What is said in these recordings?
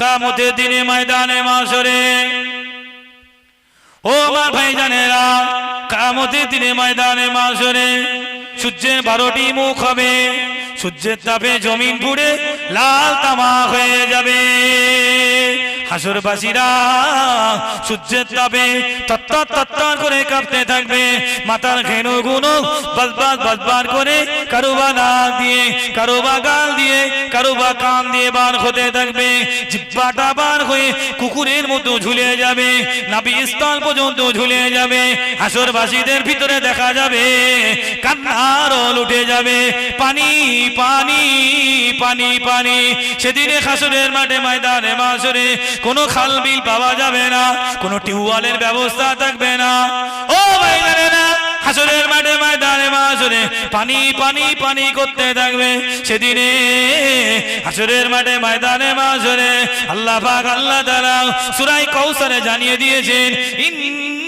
কামতের দিনে ময়দানে মাসরে ও আমার ভাই জানেরা কামতে দিনে ময়দানে মাসরে সূর্যের বারোটি মুখ হবে, সূর্যের তাপে জমিন পুড়ে লাল তামা হয়ে যাবে। হাসরবাসীরা, সূর্যের তাপে তত্তর তত্তর করে কাঁপতে থাকবে। মাথার ঘেনু গুনো বলবাদ বলবাদ করে কারুবা নাক দিয়ে, কারুবা গাল দিয়ে, কারুবা কান দিয়ে বার হতে থাকবে। জিব্বাটা বার হয়ে কুকুরের মতো ঝুলে যাবে নাবি স্থল পর্যন্ত ঝুলে যাবে। হাসরবাসীদের ভিতরে দেখা যাবে, কান্নার উঠে যাবে। পানি পানি পানি পানি। সেদিনে হাসরের মাঠে ময়দানে মাসরে কোনো খাল বিল পাওয়া যাবে না, কোনো টিউবওয়েলের ব্যবস্থা থাকবে না। ও ভাই না হাসরের মাঠে ময়দানে মাসরে পানি পানি পানি করতে থাকবে। সেদিনে হাসরের মাঠে ময়দানে মাসরে আল্লাহ পাক, আল্লাহ তাআলা সূরা কৌশলে জানিয়ে দিয়েছেন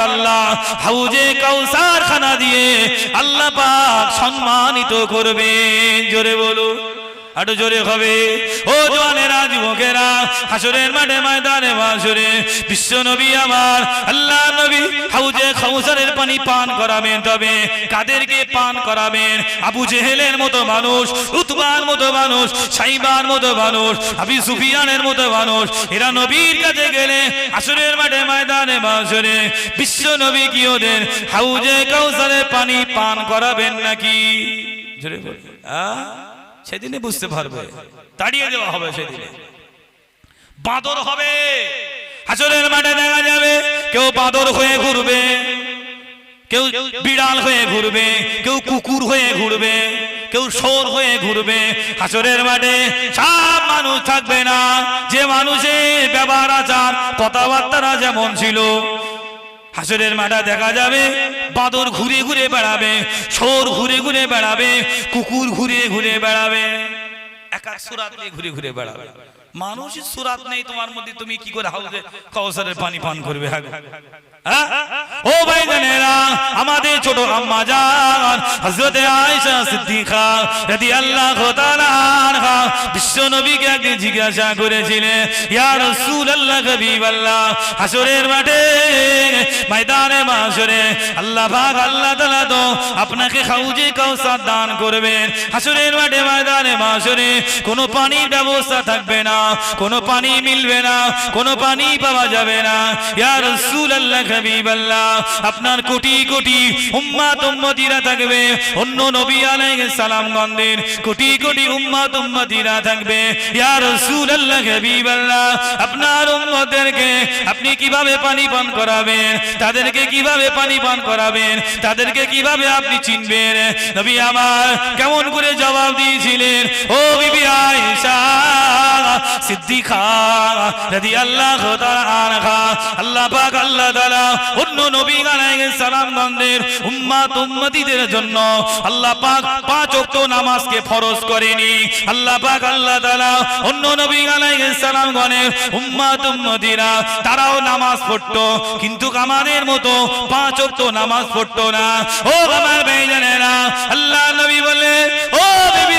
আল্লাহ হাউজে খানা দিয়ে পাক সম্মানিত করবেন। জোরে বলুন। আরও জোরে হবে। ও জওয়ানেরা যুবকেরা হাসরের মাঠে ময়দানে মাসরে বিশ্ব নবী আমার, আল্লাহ নবী হাউজে খাউসারের পানি পান করাবেন তবে, কাদেরকে পান করাবেন? আবু জেহেলের মতো মানুষ, উতবার মতো মানুষ, সাইবার মতো মানুষ, আবি সুফিয়ানের মতো মানুষ, এরা নবীর কাছে গেলে হাসরের মাঠে ময়দানে মাসরে বিশ্ব নবী কি ওদের হাউজে কাউসারের পানি পান করাবেন নাকি? জোরে বলুন। আ সেদিনে বুঝতে পারবে। তাড়িয়ে দেওয়া হবে সেদিনে। বাঁদর হবে। হাসরের মাঠে দেখা যাবে, কেউ বাঁদর হয়ে ঘুরবে, কেউ বিড়াল হয়ে ঘুরবে, কেউ কুকুর হয়ে ঘুরবে, কেউ সোর হয়ে ঘুরবে। হাসরের মাঠে সব মানুষ থাকবে না। যে মানুষের ব্যবহার আচার, কথাবার্তারা যেমন ছিল হাসরের মাঠা দেখা যাবে, বাদর ঘুরে ঘুরে বেড়াবে সোর ঘুরে ঘুরে বেড়াবে, কুকুর ঘুরে ঘুরে বেড়াবে, এক সুরাত ঘুরে ঘুরে বেড়াবে। মানুষের সুরাত নেই তোমার মধ্যে, তুমি কি করে হাউজে কৌসারের পানি পান করবে? হ্যাঁ? ও ভাই জানেরা আমাদের ছোট আম্মা জান, হযরতে আয়েশা সিদ্দিকা রাদিয়াল্লাহু তাআলা আনহা বিশ্ব নবীকে একদিন জিজ্ঞাসা করেছিলেন, ইয়া রাসূলুল্লাহ হাবিবাল্লাহ হাসরের মাঠে, ময়দানে মাসরে আল্লাহ পাক, আল্লাহ তাআলা তো আপনাকে হাউজে কাউসার দান করবেন। হাসরের মাঠে, ময়দানে মাসরে কোনো পানির ব্যবস্থা থাকবে না। কোনো পানি মিলবে না, কোনো পানি পাওয়া যাবে না। ইয়া রাসূলুল্লাহ, হাবিবাল্লাহ, আপনার কোটি কোটি উম্মাত উম্মতিরা থাকবে, অন্য নবী আলাইহিস সালাম গণদের কোটি কোটি উম্মাত উম্মতিরা থাকবে। ইয়া রাসূলুল্লাহ, হাবিবাল্লাহ, আপনার উম্মতদেরকে আপনি কীভাবে পানি পান করাবেন, তাদেরকে কীভাবে পানি পান করাবেন, তাদেরকে কীভাবে আপনি চিনবেন? নবী আমার কেমন করে জবাব দিয়েছিলেন, ও বিবি আয়েশা তারাও নামাজ পড়তো, কিন্তু আমাদের মতো পাঁচ ওয়াক্ত নামাজ পড়তো না। ও আমার ভাইজানেরা, আল্লাহ নবী বলে ও বিবি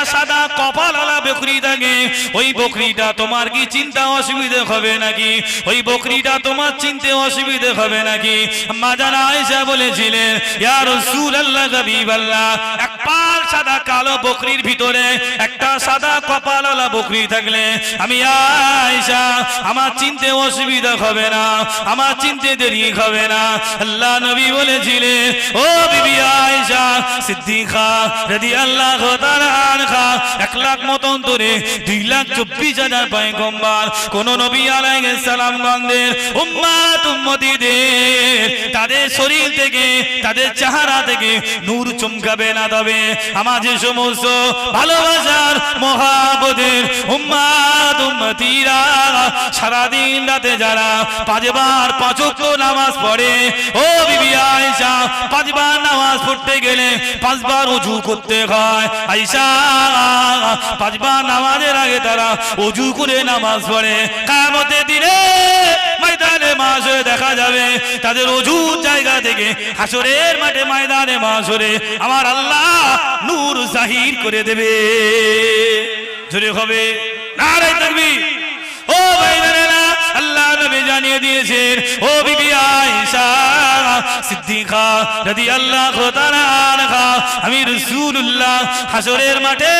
সাদা কপালওয়ালা বকরি থাকে ওই বকরিটা তোমার কি চিন্তা অসুবিধে হবে নাকি? ওই বকরিটা তোমার চিনতে অসুবিধে হবে নাকি? আম্মা জান আয়েশা বলেছিলেন, ইয়া রাসূলুল্লাহ, হাবিবাল্লাহ, এক পাল সাদা কালো বকরির ভিতরে একটা সাদা কপালওয়ালা বকরি থাকলে আমি আয়েশা, আমার চিনতে অসুবিধা হবে না, আমার চিনতে দেরি হবে না। আল্লাহ নবী বলেছিলেন, ও বিবি আয়েশা, সিদ্দিকা রাদিয়াল্লাহু তাআলা রাখা এক লাখ মতন ধরে দুই লাখ চব্বিশ হাজার পয়গম্বর। কোন নবী আলাইহিস সালাম গন্ধের তাদের শরীর থেকে, তাদের চেহারা থেকে নূর চমকাবে না তবে। আমার যে সমস্ত ভালোবাসার মহাবদের সারাদিন রাতে যারা পাঁচবার পাঁচক্য নামাজ পড়ে, ও বিবি আয়েশা, পাঁচবার নামাজ পড়তে গেলে পাঁচবার অজু করতে হয়। আয়েশা পাঁচবার নামাজের আগে তারা অজু করে নামাজ পড়ে। কামতে দিনে দেখা যাবে। তাদের অজুর জায়গা থেকে হাসরের মাঠে ময়দানে মাসরে আমার আল্লাহ নূর জাহির করে দেবে। জোরে হবে। নবী জানিয়ে দিয়েছেন, ও বিবি আয়েশা, সিদ্দিকা রাদিয়াল্লাহু তাআলা আনহা, আমি রাসূলুল্লাহ হাসরের মাঠে,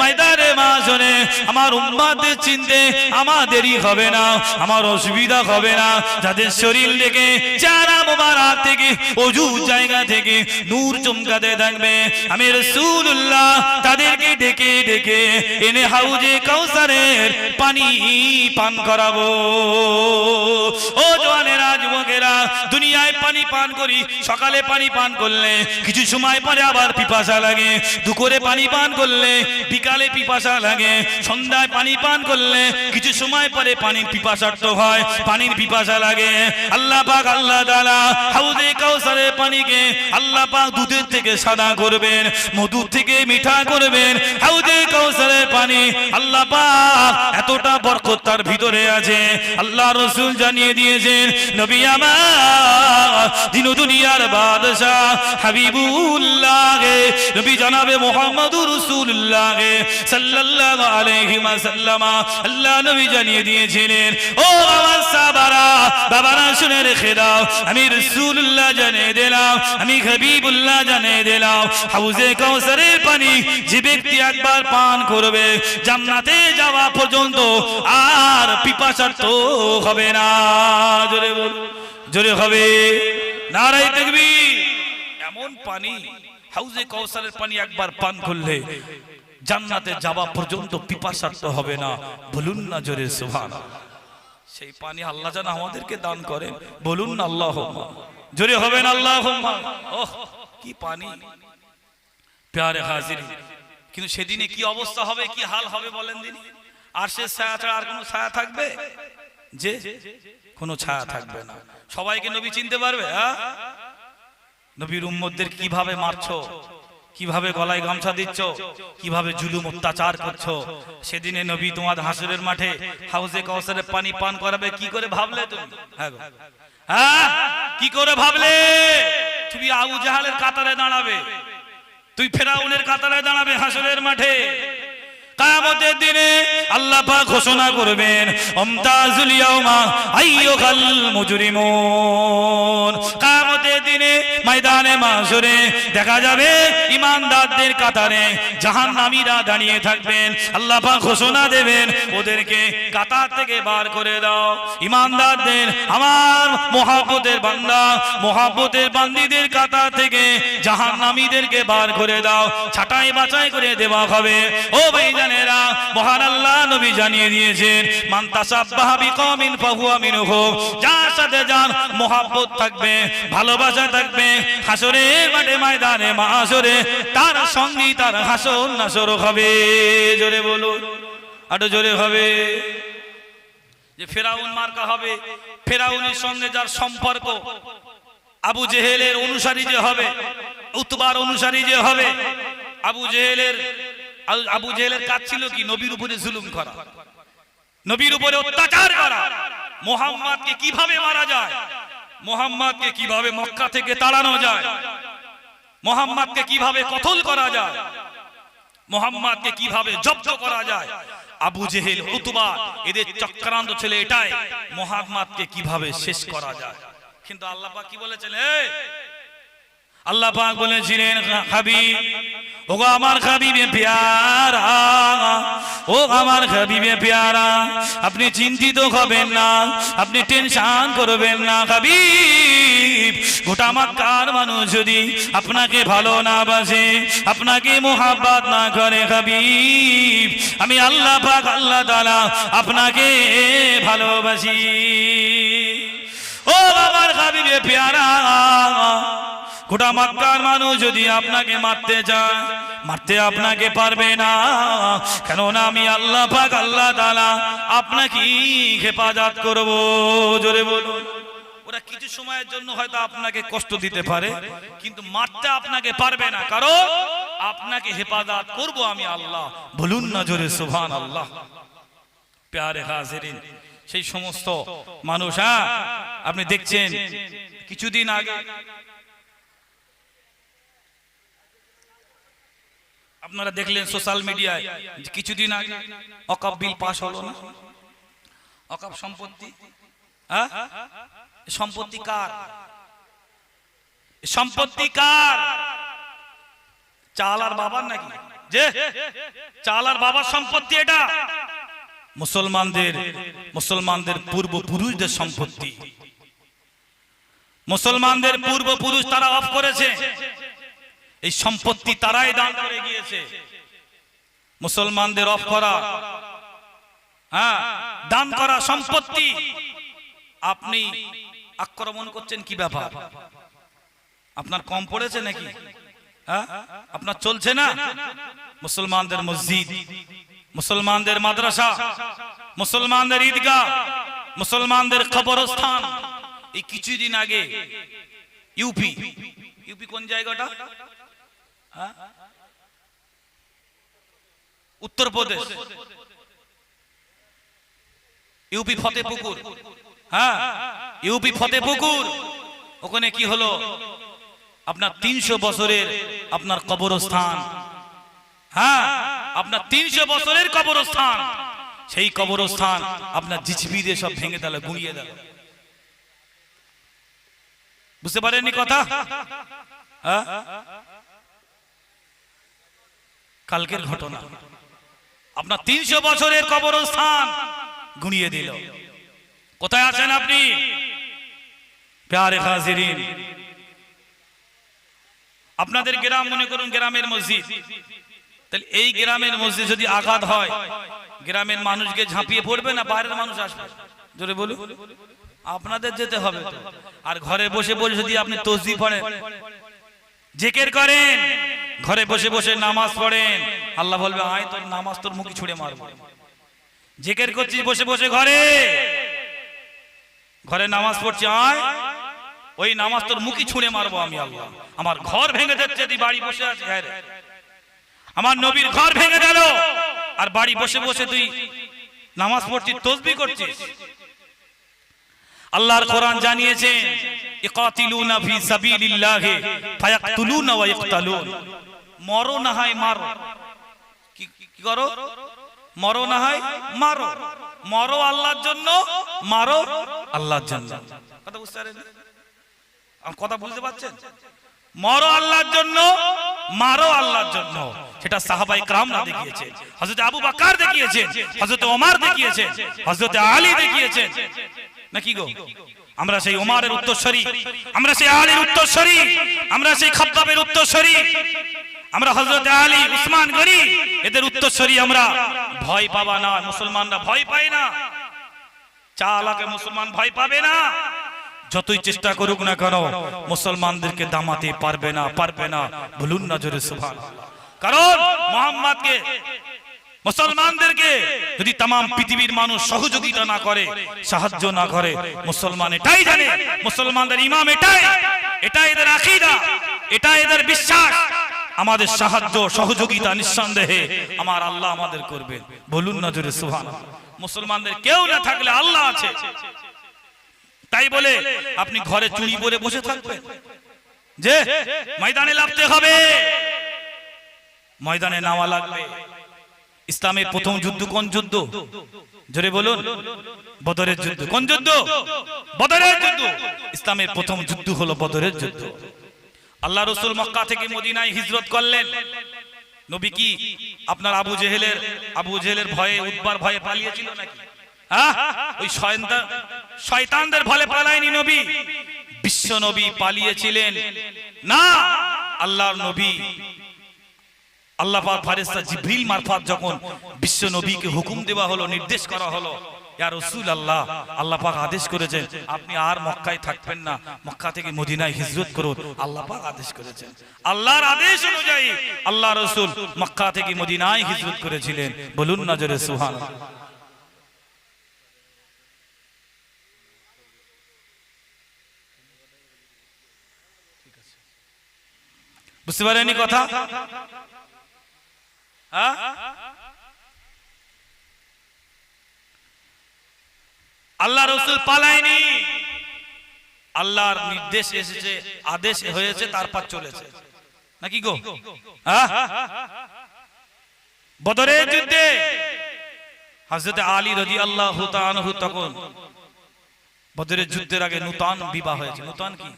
ময়দানে মাসনে আমার উম্মতদের চিনতে আমাদেরই হবে না, আমার অসুবিধা হবে না, যাদের শরীর থেকে চারা মোবারক থেকে, অজু জায়গা থেকে নূর চমকাতে থাকবে। আমি তাদেরকে ডেকে ডেকে এনে হাউজে কাউসারের পানি পান করাবো। ও যুবকেরা দুনিয়ায় পানি পান করি, সকালে পানি পান করলে কিছু সময় পরে আবার পিপাসা লাগে। দুপুরে পানি পান করলে বিকালে পিপাসা লাগে। সন্ধ্যায় পানি পান করলে কিছু সময় পরে পানির পিপাসার্থ হয়, পানির পিপাসা লাগে। আল্লাহ পাক, আল্লাহ তাআলা হাউজে কাউসারের পানিকে আল্লাহ পাক দুধের থেকে সাদা করবেন, মধুর থেকে মিঠা করবেন। হাউজে কাউসারের পানি আল্লাহ পাক এতটা বরকত তার ভিতরে আছে। আল্লাহ রসুল জানিয়ে দিয়েছেন, নবী আমার দিন দুনিয়ার বাদশাহ হাবিবুল্লাহ নবী জানাবে মোহাম্মদুর রসুল্লাহ সাল্লাল্লাহু আলাইহি ওয়াসাল্লাম। আল্লাহ নবী জানিয়ে দিয়েছিলেন, ও আমার সাহাবারা, বাবারা শুনে রেখে দাও, আমি রসুল্লাহ জানিয়ে দিলাম, আমি জানিয়ে দিলাম। হাউজে পানি যে ব্যক্তি একবার পান করবে যাওয়া পর্যন্ত আর হবে না। জোরে জোরে হবে। নারাই দেখবি এমন পানি, হাউজে কৌসারের পানি একবার পান করলে জান্নাতে যাওয়া পর্যন্ত পিপাসার্থ হবে না। বলুন না জোরে সেই পানি আল্লাহ যেন আমাদেরকে দান করেন। বলুন না আল্লাহ জোরে হবেন আল্লাহ ওহ কি পানি। প্যারে হাজির। কিন্তু সেদিনে কি অবস্থা হবে কি হাল হবে? বলেন দিন। আর সে ছায়া ছাড়া আর কোনো ছায়া থাকবে? যে কোনো ছায়া থাকবে না। সবাইকে নবী চিনতে পারবে হ্যাঁ? নবীর উম্মতদের কীভাবে মারছো? কীভাবে গলায় গামছা দিচ্ছ? কীভাবে জুলুম অত্যাচার করছ? সেদিনে নবী তোমার হাসুরের মাঠে হাউসে কাউসারে পানি পান করাবে, কি করে ভাবলে তুমি? হ্যাঁ হ্যাঁ কি করে ভাবলে? তুমি আবু জাহালের কাতারে দাঁড়াবে। তুই ফেরাউনের কাতারে দাঁড়াবে হাসুরের মাঠে। কায়ামতের দিনে আল্লাহ পাক ঘোষণা করবেন, অমতাজুল ইয়াউমা আইয়ুহাল মুজরিমুন। কায়ামতের দিনে ময়দানে মাসরে দেখা যাবে ইমানদারদের কাতারে জাহান্নামীরা দাঁড়িয়ে থাকবেন। আল্লাহ পাক ঘোষণা দেবেন, ওদেরকে কাতার থেকে বার করে দাও। ইমানদারদের, আমার মহাব্বতের বান্দা, মহাব্বতের বান্দিদের কাতার থেকে জাহান্নামীদেরকে বার করে দাও। ছাটাই বাছাই করে দেওয়া হবে। ও ভাইজানেরা মহান আল্লাহ নবী জানিয়ে দিয়েছেন ফাহুয়া যার সাথে যার থাকবে, ভালোবাসা থাকবে মাঠে ময়দানে মাসরে তার সঙ্গী তার নাসর হবে। জোরে বলুন জোরে হবে। যে ফেরাউন মার্কা হবে, ফেরাউনের সঙ্গে যার সম্পর্ক, আবু জেহেলের অনুসারী যে হবে, উতবার অনুসারী যে হবে, আবু জেহেলের আবু জেহেলের কাজ ছিল কি? নবীর উপরে জুলুম করা। নবীর উপরে অত্যাচার করা। মোহাম্মদকে কীভাবে মারা যায়? মোহাম্মদকে কীভাবে মক্কা থেকে তাড়ানো যায়? মোহাম্মদকে কীভাবে কতল করা যায়? মোহাম্মদকে কীভাবে জব্দ করা যায়? আবু জেহেল, উতবা, এদের চক্রান্ত ছেলে এটাই। মোহাম্মদকে কীভাবে শেষ করা যায়? কিন্তু আল্লাহ কি বলেছেন? আল্লাহ পাক বলেছিলেন, হাবিব ও গো আমার হাবিবে পেয়ারা, ও আমার হাবিবে পেয়ারা, আপনি চিন্তিত হবেন না, আপনি টেনশন করবেন না, হাবিব। গোটা মক্কার মানুষ যদি আপনাকে ভালো না বাসে, আপনাকে মোহাব্বত না করে, হাবিব, আমি আল্লাহ পাক, আল্লাহ তাআলা আপনাকে ভালোবাসি। ও আমার হাবিবে পেয়ারা। গোটা মক্কার মানুষ যদি আপনাকে মারতে চায়, মারতে আপনাকে পারবে না। কেননা আমি আল্লাহ পাক, আল্লাহ তাআলা আপনাকে হেফাজত করব। জোরে বলুন। ওরা কিছু সময়ের জন্য হয়তো আপনাকে কষ্ট দিতে পারে, কিন্তু মারতে আপনাকে পারবে না। কারণ আপনাকে হেফাজত করব আমি আল্লাহ। বলুন না জোরে সুবহান আল্লাহ প্যারে হাজিরিন সেই সমস্ত মানুষ হ্যাঁ? আপনি দেখছেন, কিছুদিন আগে আপনারা দেখলেন সোশ্যাল মিডিয়ায় কিছুদিন আগে অকাপ বিল পাশ হলো না? অকাপ সম্পত্তি হ্যাঁ? সম্পত্তি কার? সম্পত্তি কার? চাল আর বাবার নাকি? যে? চাল আর বাবার সম্পত্তি এটা? মুসলমানদের মুসলমানদের পূর্বপুরুষদের সম্পত্তি। মুসলমানদের পূর্বপুরুষ তারা অফ করেছে। এই সম্পত্তি তারাই দান করে গিয়েছে। মুসলমানদের অফ করা। হ্যাঁ দান করা সম্পত্তি। আপনি আক্রমণ করছেন কি ব্যাপার? আপনার কম পড়েছে নাকি? হ্যাঁ আপনার চলছে না? মুসলমানদের মসজিদ। মুসলমানদের মাদ্রাসা, মুসলমানদের ঈদগাহ, মুসলমানদের কবরস্থান। এই কিছুদিন আগে ইউপি ইউপি কোন জায়গাটা? হ্যাঁ? উত্তরপ্রদেশ। ইউপি ফতেপুকুর হ্যাঁ? ইউপি ফতেপুকুর ওখানে কি হলো? আপনার তিনশো বছরের আপনার কবরস্থান। হ্যাঁ? আপনার তিনশো বছরের কবরস্থান। সেই কবরস্থান আপনার জিচবি দিয়ে সব ভেঙে দিল, গুঁড়িয়ে দিল। বুঝতে পারেননি কথা? হ্যাঁ? কালকের ঘটনা। আপনার তিনশো বছরের কবরস্থান গুঁড়িয়ে দিল। কোথায় আছেন আপনি? আপনাদের গ্রাম, মনে করুন, গ্রামের মসজিদ। তাহলে এই গ্রামের মসজিদ যদি আঘাত হয়, গ্রামের মানুষকে ঝাঁপিয়ে পড়বে না বাইরের মানুষ আসবে? জোরে বলুন। আপনাদের যেতে হবে আর ঘরে বসে বসে যদি আপনি তসবি পড়েন, জেকের করেন, ঘরে বসে বসে নামাজ পড়েন, আল্লাহ বলবে, আয় তোর নামাজ তোর মুখে ছুড়ে মারবো। জেকের করছিস বসে বসে ঘরে। ঘরে নামাজ পড়ছি, আয়, ওই নামাজ তোর মুখে ছুঁড়ে মারবো আমি, আল্লাহ। আমার ঘর ভেঙে যাচ্ছে, তুই বাড়ি বসে রে। আমার নবীর ঘর ভেঙে গেল। আর বাড়ি বসে বসে তুই নামাজ পড়ছিস, তসবি করছিস। আল্লাহর কোরআন জানিয়েছেন ইকাতিলুনা ফি সাবিলিল্লাহি ফায়াকতুলুনা ওয়া ইকতালুন। মরো না হয় মারো। কি করো? মরো না হয় মারো। মরো আল্লাহর জন্য, মারো আল্লাহর জন্য। কথা বুঝতে পারেন কথা বুঝতে পারছেন? মরো আল্লাহর জন্য, মারো আল্লাহর জন্য। সেটা সাহাবাই ক্রামরা দেখিয়েছে হযরত আবু বকর দেখিয়েছেন, হযরত ওমর দেখিয়েছেন, হযরত আলী দেখিয়েছেন। নাকি গো? আমরা সেই ওমারের উত্তরসরি আমরা সেই আলীর উত্তরসরি আমরা সেই খাব্বাবের উত্তরসরি আমরা হযরত আলী, উসমান গনি, এদের উত্তরসরি আমরা ভয় পাবা না, মুসলমানরা ভয় পায় না। চা চালাকে মুসলমান ভয় পাবে না। যতই চেষ্টা করুক না কেন, মুসলমানদেরকে দামাতে পারবে না পারবে না। বলুন না জোরে সুবহান কারণ মোহাম্মদকে, মুসলমানদেরকে যদি তাম পৃথিবীর মানুষ সহযোগিতা না করে, সাহায্য না করে, মুসলমান এটাই জানে, মুসলমানদের ইমাম এটাই এটা এদের আকিদা এটা এদের বিশ্বাস। আমাদের সাহায্য, সহযোগিতা নিঃসন্দেহে আমার আল্লাহ আমাদের করবে বলুন না জোরে সুবহান মুসলমানদের কেউ না থাকলে আল্লাহ আছে। তাই বলে আপনি ঘরে চুরি পরে বসে থাকবেন। যে ময়দানে লাভতে হবে। ময়দানে নামা লাগবে। ইসলামের প্রথম যুদ্ধ কোন যুদ্ধ? জোরে বলুন। বদরের যুদ্ধ। কোন যুদ্ধ? বদরের যুদ্ধ। ইসলামের প্রথম যুদ্ধ হলো বদরের যুদ্ধ। আল্লাহ রসুল মক্কা থেকে মদিনায় হিজরত করলেন। নবী কি আপনার আবু জেহেলের আবু জেহেলের ভয়ে উদ্বার ভয়ে পালিয়েছিল নাকি? হুকুম দেওয়া হলো, নির্দেশ করা হলো, ইয়া রাসূল আল্লাহ আল্লাহ পাক আদেশ করেছেন, আপনি আর মক্কায় থাকবেন না। মক্কা থেকে মদিনায় হিজরত করুন, আল্লাহ পাক আদেশ করেছেন। আল্লাহর আদেশ অনুযায়ী আল্লাহ রাসূল মক্কা থেকে মদিনায় হিজরত করেছিলেন। বলুন না জোরে সুবহানাল্লাহ। বুঝতে পারেনি কথা? হ্যাঁ? আল্লাহ রসুল পালায়নি। আল্লাহর নির্দেশ এসেছে, আদেশ হয়েছে, তারপর চলেছে। নাকি গো? হ্যাঁ? বদরের যুদ্ধে হজরত আলী রদি আল্লাহ তখন বদরের যুদ্ধের আগে নূতন বিবাহ হয়েছে। নূতন কি?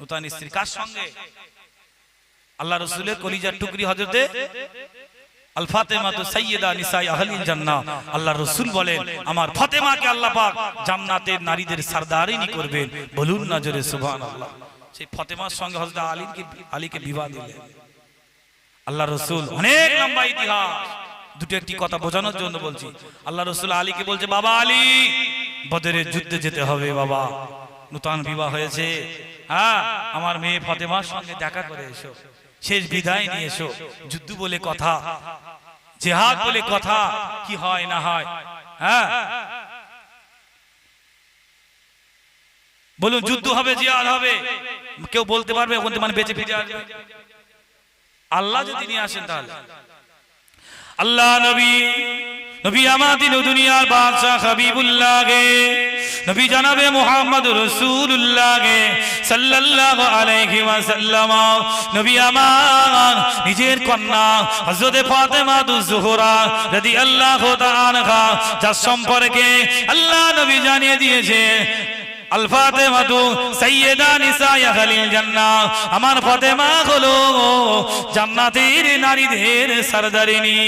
নূতন স্ত্রী। কার সঙ্গে? আল্লাহ রসুলের কলিজার টুকরি হজরতে আল্লাহ অনেক লম্বা ইতিহাস। দুটো একটি কথা বোঝানোর জন্য বলছি। আল্লাহ রসুল আলীকে বলছে, বাবা আলী বদরের যুদ্ধে যেতে হবে বাবা। নূতন বিবাহ হয়েছে। হ্যাঁ আমার মেয়ে ফাতেমার সঙ্গে দেখা করে এসো। শেষ বিদায় নিয়ে এসো। যুদ্ধ বলে কথা, জেহাদ বলে কথা, কি হয় না হয়? হ্যাঁ? বলুন, যুদ্ধ হবে জিয়াদ হবে। কেউ বলতে পারবে, ওখান মানে বেঁচে ফিরে আসবে। আল্লাহ যদি নিয়ে আসেন তাহলে। আল্লাহ নবী নবী আমাদিন দুনিয়ার বাদশাহ হাবিবুল্লাহ গে নবী জানাবে মুহাম্মদ গে সাল্লাল্লাহু আলাইহি ওয়াসাল্লাম। নবী আমার নিজের কন্যা হযরত ফাতেমা দুজ জোহরা রাদিয়াল্লাহু তাআলা যার সম্পর্কে আল্লাহ নবী জানিয়ে দিয়েছে আল ফাতেমা তু সাইয়্যিদা নিসায়া খালিল আমার ফাতেমা হলো জান্নাতের নারীদের সরদারিনী।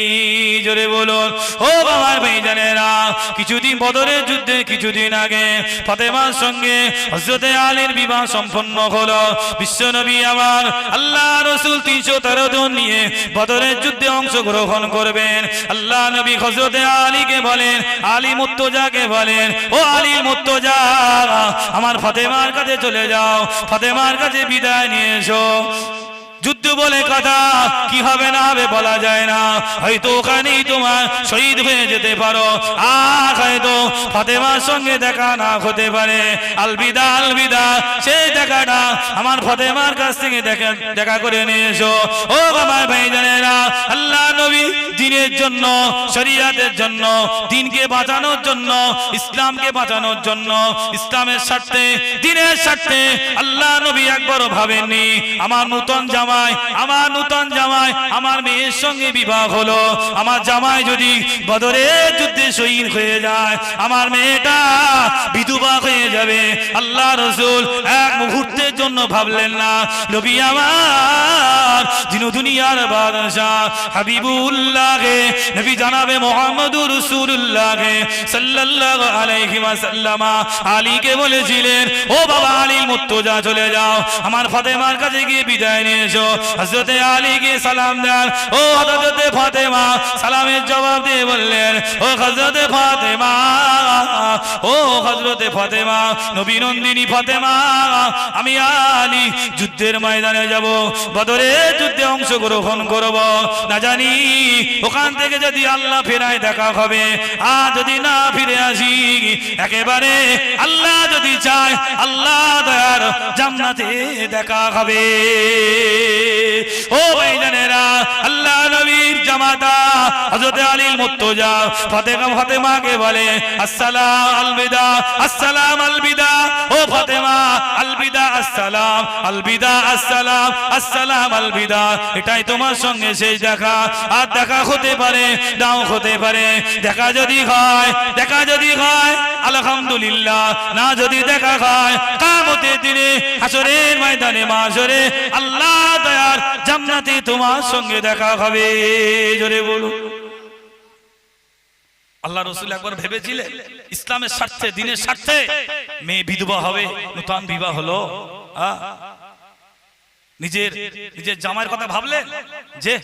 জোরে বলুন, ও বাবার ভাইজানেরা, কিছুদিন বদরের যুদ্ধে, কিছুদিন আগে ফাতেমার সঙ্গে হযরতে আলীর বিবাহ সম্পন্ন হলো। বিশ্বনবী আমার আল্লাহ রাসূল 313 জন নিয়ে বদরের যুদ্ধে অংশগ্রহণ করবেন। আল্লাহ নবী হযরতে আলীকে বলেন, আলী মুত্তজাকে বলেন, ও আলী মুত্তজা আমার ফাতেমার কাছে চলে যাও, ফাতেমার কাছে বিদায় নিয়ে এসো। যুদ্ধ বলে কথা, কি হবে না হবে বলা যায় না। হয়তো ওখানেই তোমার শহীদ হয়ে যেতে পারো। আর হয়তো ফাতেমার সঙ্গে দেখা না হতে পারে। আলবিদা আলবিদা সেই দেখাটা আমার ফাতেমার কাছ থেকে দেখা দেখা করে নিয়ে এসো। ও বাবা ভাই জানেরা আল্লাহ নবী দিনের জন্য, শরিয়াতের জন্য, দিনকে বাঁচানোর জন্য, ইসলামকে বাঁচানোর জন্য, ইসলামের স্বার্থে, দিনের স্বার্থে আল্লাহ নবী একবারও ভাবেননি। আমার নূতন জামাই, আমার নূতন জামাই, আমার মেয়ের সঙ্গে বিবাহ হলো। আমার জামাই যদি বদরের যুদ্ধে শহীদ হয়ে যায়, আমার মেয়েটা বিধবা হয়ে যাবে। আল্লাহ রসুল এক মুহূর্তের জন্য ভাবলেন না, নবী আমার দিন দুনিয়ার বাদশাহ হাবিবুল্লাহকে নবী জানাবে মোহাম্মদুর রাসূলুল্লাহকে সাল্লাল্লাহু আলাইহি ওয়াসাল্লামা। আলীকে বলেছিলেন, ও বাবা আলী মুত্তজা চলে যাও। আমার ফাতেমার কাছে গিয়ে বিদায় নিয়ে এসো। হযরতে আলীকে সালাম দেন। ও হযরতে ফাতেমা সালামের জবাব দিয়ে বললেন, ও হযরতে ফাতেমা, ও হযরতে ফাতেমা, নবী নন্দিনী ফাতেমা, আমি আলী, যুদ্ধের ময়দানে যাব বদরের যুদ্ধে অংশগ্রহণ করব। না জানি ওখান থেকে যদি আল্লাহ ফেরায় দেখা হবে, আর যদি না ফিরে আসি, একেবারে আল্লাহ যদি চায়, আল্লাহ দয়ার জান্নাতে দেখা হবে। ও ভাইজানেরা আল্লাহ নবীর জামাতা হযরত আলীর মুত্তজা ফাতেমা, ফাতেমাকে বলে, আসসালাম, আলবিদা আসসালাম, আলবিদা, ও ফাতেমা, আলবিদা, আসসালাম আলবিদা, আসসালাম আসসালাম, আলবিদা, এটাই তোমার সঙ্গে দেখা, আর দেখা হতে পারে হতে পারে, দেখা যদি হয়, দেখা যদি হয়, আলহামদুলিল্লাহ, না যদি দেখা হয় কামতের দিনে হাসরের ময়দানে মাসরে আল্লাহ দয়ার তোমার সঙ্গে দেখা হবে, জোরে বলুন। আল্লাহ রসুল একবার ভেবেছিলেন, ইসলামের স্বার্থে, দিনের স্বার্থে মেয়ে বিধবা হবে, নূতন বিবাহ হলো। নিজের নিজের জামাইয়ের কথা ভাবলেন? যে,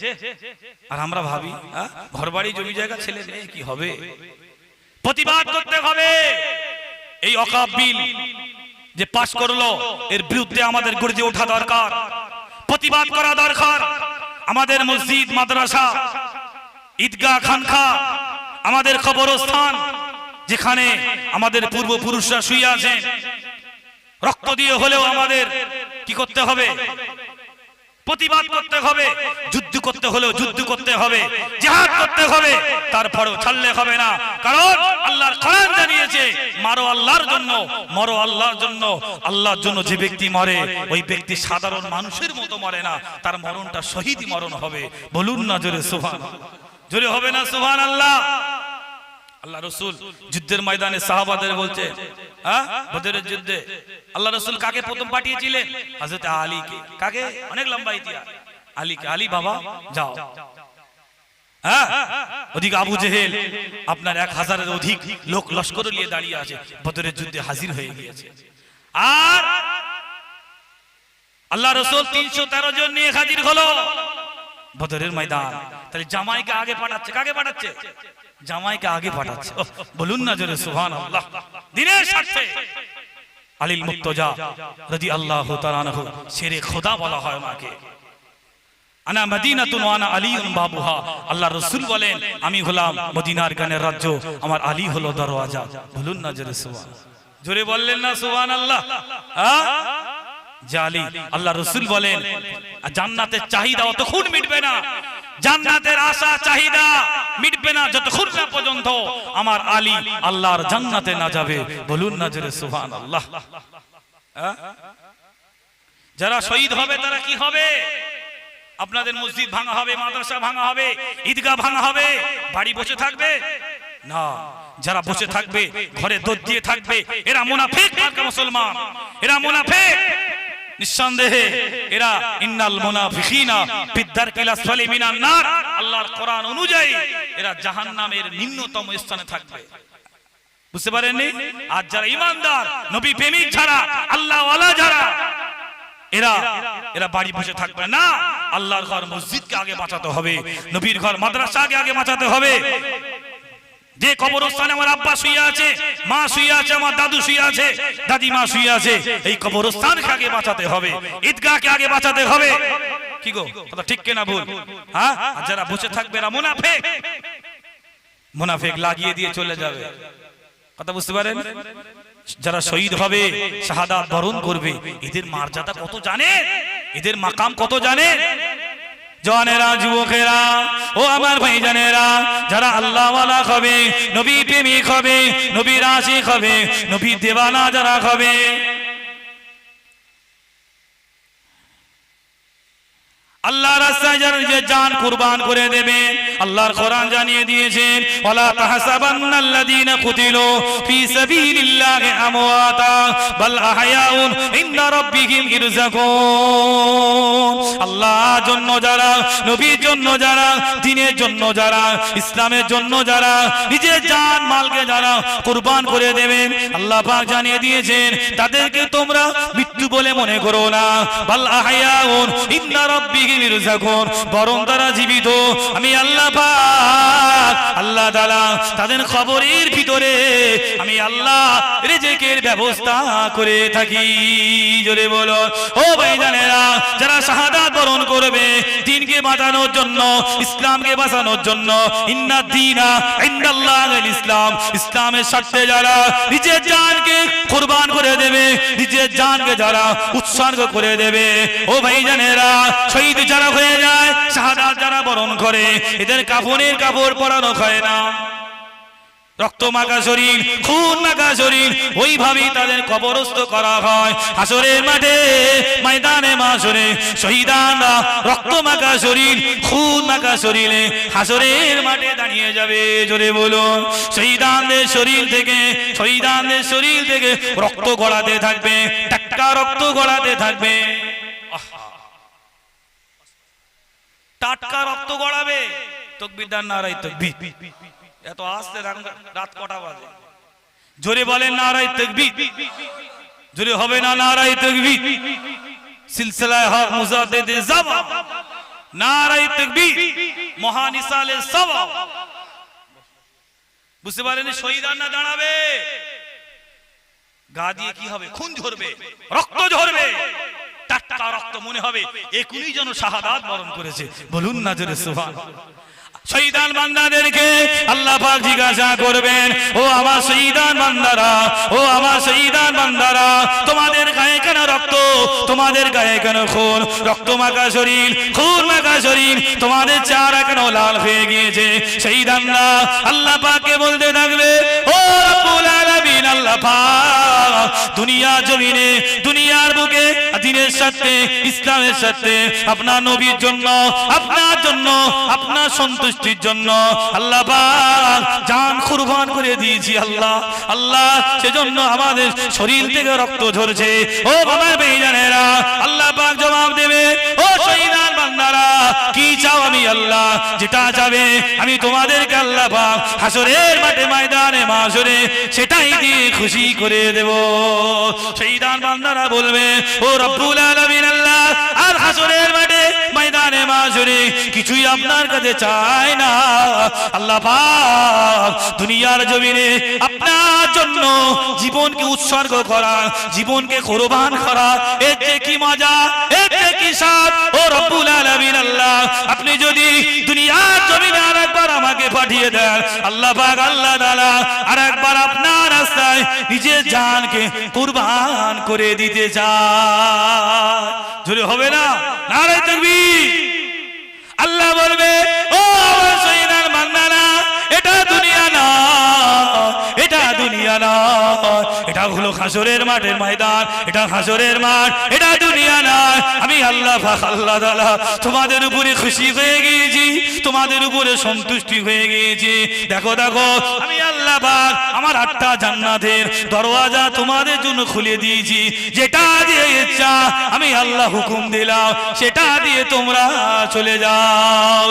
আর আমরা ভাবি ঘর বাড়ি জমি জায়গা, ছেলে মেয়ে, কি হবে? প্রতিবাদ করতে হবে। এই অকাপ বিল যে পাশ করল, এর বিরুদ্ধে আমাদের গর্জে ওঠা দরকার। প্রতিবাদ করা দরকার। আমাদের মসজিদ, মাদ্রাসা ঈদগাহ খানখা, আমাদের কবরস্থান যেখানে আমাদের পূর্বপুরুষরা শুয়ে আছেন। রক্ত দিয়ে হলেও আমাদের কি করতে হবে? প্রতিবাদ করতে হবে, যুদ্ধ করতে হলেও যুদ্ধ করতে হবে, জিহাদ করতে হবে, তারপরেও ছাড়লে হবে না। কারণ আল্লাহর কোরআন জানিয়েছে, মারো আল্লাহর জন্য, মরো আল্লাহর জন্য। আল্লাহর জন্য যে ব্যক্তি মরে, ওই ব্যক্তি সাধারণ মানুষের মতো মরে না, তার মরণটা শহীদ মরণ হবে। বলুন না জোরে সুবহান জোরে হবে না সুবহান আল্লাহ আল্লাহ রসুল যুদ্ধের ময়দানে সাহাবাদের বলছে হ্যাঁ যুদ্ধে। আল্লাহ রসুল কাকে প্রথম পাঠিয়েছিলেন? হযরত আলীকে। কাকে? অনেক লম্বা ইতিহাস। আলীকে, আলী বাবা, যাও। হ্যাঁ ওদিকে আল্লাহ রসুল তিনশো তেরো জন নিয়ে হাজির হলো। বদরের ময়দান। তাহলে জামাইকে আগে পাঠাচ্ছে। কাকে পাঠাচ্ছে? জামাইকে আগে পাঠাচ্ছে। বলুন না জোরে সুহান আল্লাহ দিনের স্বার্থে। আলিল মুক্তজা রাদি আল্লাহ তাআলাহু শেরে খোদা বলা হয় মাকে আনা মদিনাতুন ওয়ানা আলিউন বাবুহা। আল্লাহ রাসূল বলেন, আমি হলাম মদিনার গানের রাজ্য, আমার আলী হলো দরওয়াজা। বলুন না জোরে সুবহান জোরে বললেন না, সুবহানাল্লাহ। হ্যাঁ? জালি আল্লাহ রসুল বলেন জান্নাতের চাহিদা অতক্ষণ মিটবে না। জান্নাতের আশা, চাহিদা মিটবে না যতক্ষণ না পর্যন্ত আমার আলী আল্লাহর জান্নাতে না যাবে। বলুন না জোরে সুবহান আল্লাহ যারা শহীদ হবে, তারা কি হবে? আপনাদের মসজিদ ভাঙা হবে, মাদ্রাসা ভাঙা হবে, ঈদগাহ ভাঙা হবে, বাড়ি বসে থাকবে? না, যারা বসে থাকবে, ঘরে দোষ দিয়ে থাকবে, এরা মুনাফিক মুসলমান। এরা মুনাফিক। নিঃসন্দেহে এরা ইন্নাল মুনাফিকিনা বিদ্যার কিলাসফালি মিনান নার। আল্লাহর কোরআন অনুযায়ী এরা জাহান্নামের নিম্নতম স্থানে থাকবে। বুঝতে পারেননি? আর যারা ইমানদার নবী প্রেমিক ছাড়া আল্লাহ ওয়ালা যারা, এরা এরা বাড়ি বসে থাকবে না। আল্লাহর ঘর মসজিদকে আগে বাঁচাতে হবে, নবীর ঘর মাদ্রাসাকে আগে বাঁচাতে হবে। যে কবরস্থানে আমার আব্বা শুয়ে আছে, মা শুয়ে আছে, আমার দাদু শুয়ে আছে, দাদিমা শুয়ে আছে, এই কবরস্থানকে আগে বাঁচাতে হবে, ঈদগাহকে আগে বাঁচাতে হবে। কি গো, কথা ঠিক কেনা ভুল? হ্যাঁ? যারা বসে থাকবে এরা মুনাফেক। মুনাফেক লাগিয়ে দিয়ে চলে যাবে। কথা বুঝতে পারেন? যারা শহীদ হবে, শাহাদাত বরণ করবে, এদের মর্যাদা কত জানে এদের মাকাম কত জানে জওয়ানেরা যুবকেরা, ও আমার ভাইজানেরা, যারা আল্লাহ হবে নবী প্রেমিক হবে, নবী রাশি হবে, নবী দেওয়ানা যারা হবে আল্লাহ রাস্তায় জান কুরবান করে দেবে। আল্লাহর কোরআন জানিয়ে দিয়েছেন, ওয়ালা তাহসাবান্নাল্লাযীনা কুতিলু আমওয়াতা বাল আহয়াউন রাব্বিহিম ইরযাকুন আল্লাহ জন্য যারা, নবীর জন্য যারা দ্বীনের জন্য যারা, ইসলামের জন্য যারা, নিজের জান, মালকে যারা কুরবান করে দেবেন, আল্লাহ পাক জানিয়ে দিয়েছেন, তাদেরকে তোমরা মৃত্যু বলে মনে করো না। বাল আহয়াউন ইনদা রাব্বিহিম ইরযাকুন বরং তারা জীবিত। আমি আল্লাহ পাক, আল্লাহ তাআলা তাদের খবরের ভিতরে আমি আল্লাহ রিজিকের ব্যবস্থা করে থাকি। জোরে বলো ও ভাইজানেরা, যারা শাহাদাত বরণ করবে, দিনকে বাঁচানোর জন্য, ইসলামকে বাঁচানোর জন্য, ইন্না দিনা ইন্দাল্লাহিল ইসলাম, ইসলামের স্বার্থে যারা নিজের জানকে কুরবান করে দেবে, নিজের জানকে যারা উৎসর্গ করে দেবে। ও ভাইজানেরা, শহীদ যারা হয়ে যায়, শাহাদাত যারা বরণ করে, এদের কাফনের কাপড় পরানো হয় না। রক্ত মাখা শরীর, খুন মাখা শরীর, ওইভাবেই তাদের কবরস্থ করা হয়। হাসরের মাঠে, ময়দানে, মাসরে শহীদানরা রক্ত মাখা শরীর, খুন মাখা শরীরে হাসরের মাঠে দাঁড়িয়ে যাবে। জোরে বলুন, শহীদানদের শরীর থেকে, শহীদানদের শরীর থেকে রক্ত গড়াতে থাকবে, টাটকা রক্ত গড়াতে থাকবে। আহা। টাটকা রক্ত গড়াবে। তকবিরদার নারাই তকবির। এত আসতে রাত কটা বাজে? জোরে বলেন নারাই তকবির। জোরে হবে না নারাই তকবির। সিলসিলায় হক মুজাদ্দিদে জাবা নারাই তকবির। মহান ইসালে বুঝতে পারেন শহীদান না দাঁড়াবে? গা দিয়ে কি হবে? খুন ঝরবে। রক্ত ঝরবে। টাটকা রক্ত মনে হবে। একুনি যেন শাহাদাত বরণ করেছে। বলুন না জোরে বান্দাদেরকে আল্লাহ পাক তোমাদের গায়ে কেন রক্ত? শরীর শরীর, তোমাদের চেহারা কেন লাল আল্লাহ বলতে দুনিয়া জমিনে, দুনিয়ার বুকে দিনের সাথে, ইসলামের সাথে, আপনার নবীর জন্য, আপনার জন্য, আপনার সন্তুষ্টির জন্য, আল্লাহ জান কুরবান করে দিয়েছি আল্লাহ। আল্লাহ, সেজন্য আমাদের শরীর থেকে রক্ত ঝরছে। ও বাবার বেজানেরা আল্লাহ পাক জবাব দেবে। ও শহীদান বান্দারা, কি চাও আমি আল্লাহ? যেটা চাবে আমি তোমাদেরকে আল্লাহ পাক হাসরের মাঠে, ময়দানে, মাসরে, সেটাই দিয়ে খুশি করে দেব। শহীদান বান্দারা বলবে, ও রব্বুল আলামিন আল্লাহ, আর হাসরের মাঠে ময়দানে মাসরে কিছুই আপনার কাছে চায় না। আল্লাহ দুনিয়ার জমিনে আপনার জন্য জীবনকে উৎসর্গ করা, জীবনকে কোরবান করা যে কি মজা যে কি স্বাদ? ও রব্বুল আলামিন আল্লাহ, আপনি যদি দুনিয়ার জমিনে আরেকবার আমাকে পাঠিয়ে দেন, আল্লাহ পাক আল্লাহ তাআলা আরেকবার আপনার রাস্তায় নিজের জানকে কুরবান করে দিতে যা জোরে হবে না? নারায় তুমি আল্লাহ বলবে, ও শহীদার বান্দারা এটা দুনিয়া না দুনিয়া না এটা হলো খাসরের মাঠের ময়দান, এটা খাসরের মাঠ, এটা দুনিয়া না আমি আল্লাহ আল্লাহ তোমাদের উপরে খুশি হয়ে গিয়েছি, তোমাদের উপরে সন্তুষ্টি হয়ে গিয়েছি। দেখো দেখো, আমি আল্লাহ আমার আটটা জান্নাতের দরওয়াজা তোমাদের জন্য খুলে দিয়েছি। যেটা দিয়ে ইচ্ছা আমি আল্লাহ হুকুম দিলাম, সেটা দিয়ে তোমরা চলে যাও।